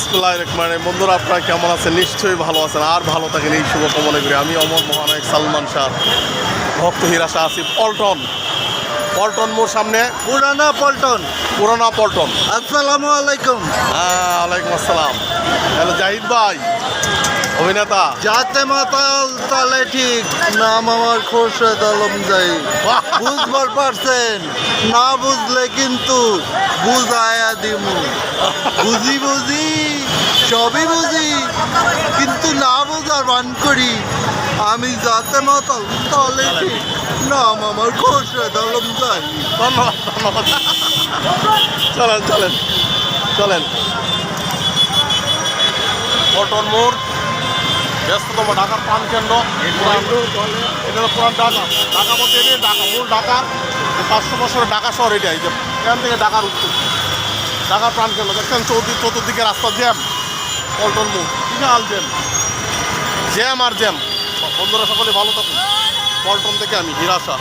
বিসমুল্লাহ রহমান বন্ধুরা আপনারা কেমন আছেন? নিশ্চয়ই ভালো আছেন। আর ভালো থাকেন এই শুভকামনা করি। আমি অমর মহানায়ক সালমান শাহ। ভক্ত হিরা শাহ পল্টন। পল্টন মোর সামনে। পুরানা পল্টন। পুরানা পল্টন। আসসালামু আলাইকুম। হ্যাঁ ওয়ালাইকুম আসসালাম। হ্যালো জাহিদ ভাই অভিনেতা। যাতে মাতাল তালে ঠিক নাম আমার খোরশেদ আলম যাই বুঝবার পারছেন না বুঝলে কিন্তু বুঝায়া দিমু বুঝি বুঝি সবই বুঝি কিন্তু না বুঝার বান করি। আমি যাতে মাতাল তালে ঠিক নাম আমার খোরশেদ আলম যাই। ধন্যবাদ ধন্যবাদ চলেন চলেন চলেন। পল্টন মোড় ব্যস্ততম ঢাকার প্রাণ কেন্দ্র এটা হলো পুরান ঢাকা। ঢাকা বলতে এটাই ঢাকা মূল ঢাকার পাঁচশো বছরের ঢাকা শহর এটাই যে এখান থেকে ঢাকার উত্তর। ঢাকার প্রাণ কেন্দ্র দেখছেন চৌধুরী চতুর্দিকে রাস্তা জ্যাম। পল্টন মুখ। বিশাল জ্যাম। জ্যাম আর জ্যাম। বন্ধুরা, সকলে ভালো থাকুন। পল্টন থেকে আমি হিরাশা।